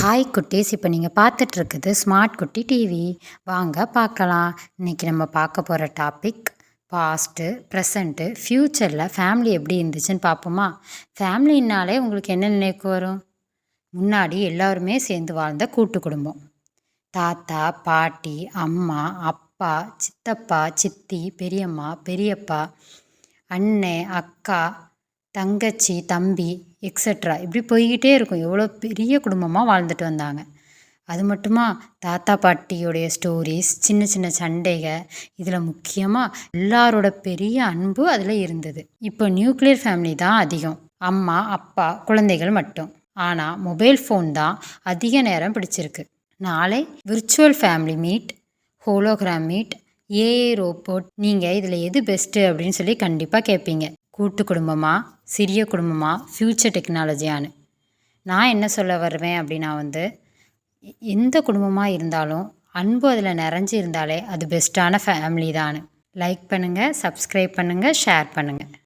Hi குட்டீஸ். இப்போ நீங்கள் பார்த்துட்ருக்குது ஸ்மார்ட் குட்டி டிவி வாங்க பார்க்கலாம் இன்றைக்கி நம்ம பார்க்க போகிற டாபிக் பாஸ்ட்டு ப்ரெசண்ட்டு ஃப்யூச்சரில் ஃபேமிலி எப்படி இருந்துச்சுன்னு பார்ப்போமா ஃபேமிலின்னாலே உங்களுக்கு என்ன நினைவுக்கு வரும்? முன்னாடி எல்லாருமே சேர்ந்து வாழ்ந்த கூட்டு குடும்பம். தாத்தா பாட்டி அம்மா அப்பா சித்தப்பா சித்தி பெரியம்மா பெரியப்பா அண்ணன் அக்கா தங்கச்சி தம்பி எக்ஸட்ரா இப்படி போய்கிட்டே இருக்கும். எவ்வளோ பெரிய குடும்பமாக வாழ்ந்துட்டு வந்தாங்க. அது மட்டுமா தாத்தா பாட்டியோடைய ஸ்டோரிஸ் சின்ன சின்ன சண்டைகள். இதில் முக்கியமாக எல்லாரோட பெரிய அன்பு அதில் இருந்தது. இப்போ நியூக்ளியர் ஃபேமிலி தான் அதிகம். அம்மா அப்பா குழந்தைகள் மட்டும். ஆனால் மொபைல் ஃபோன் தான் அதிக நேரம் பிடிச்சிருக்கு. நாளை virtual family meet hologram meet a robot நீங்கள் இதில் எது பெஸ்ட்டு அப்படின்னு சொல்லி கண்டிப்பாக கேட்பீங்க. கூட்டு குடும்பமா சிறிய குடும்பமா ஃப்யூச்சர் டெக்னாலஜியான்னு நான் என்ன சொல்ல வருவேன் அப்படின்னா வந்து எந்த குடும்பமாக இருந்தாலும் அன்பு அதில் நிறைஞ்சு இருந்தாலே அது பெஸ்ட்டான ஃபேமிலி தான் லைக் பண்ணுங்கள் சப்ஸ்கிரைப் பண்ணுங்கள் ஷேர் பண்ணுங்கள்